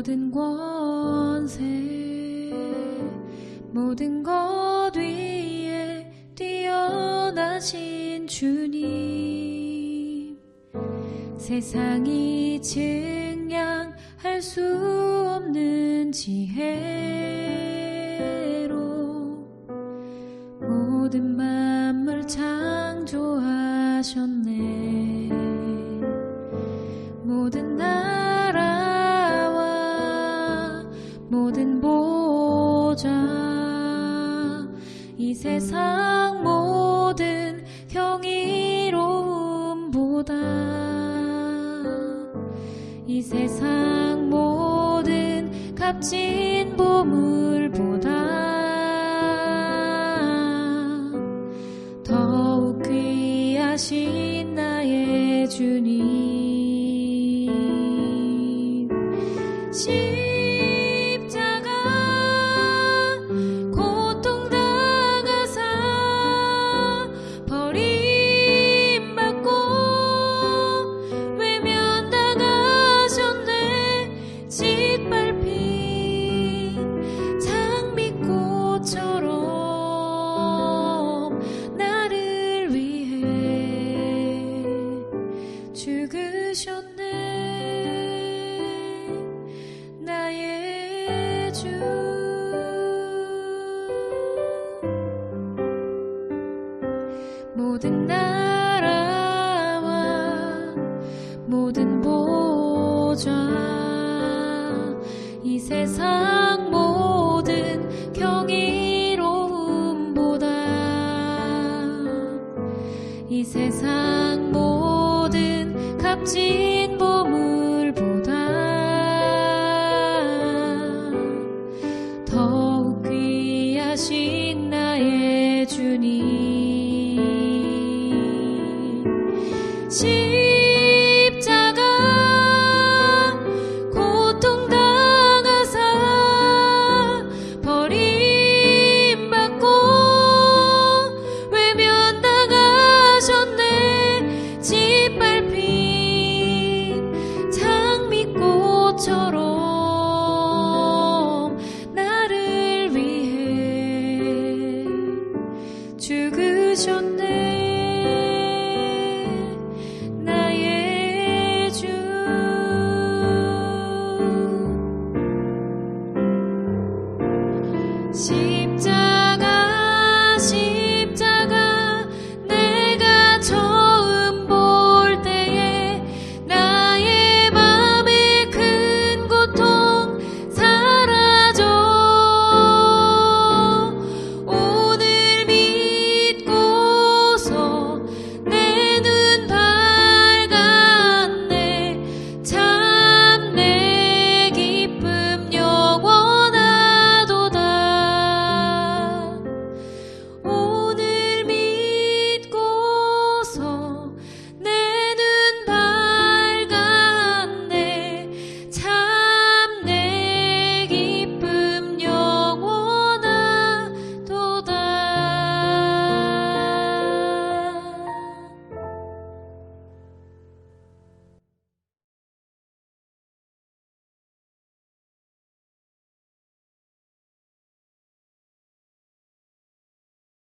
모든 권세 모든 것 위에 뛰어나신 주님. 세상이 증량할 수 없는 지혜 이 세상 모든 경이로움보다 이 세상 모든 값진 보물보다 더욱 귀하신 나의 주님 이 세상 모든 값진 나의 주님 십자가 십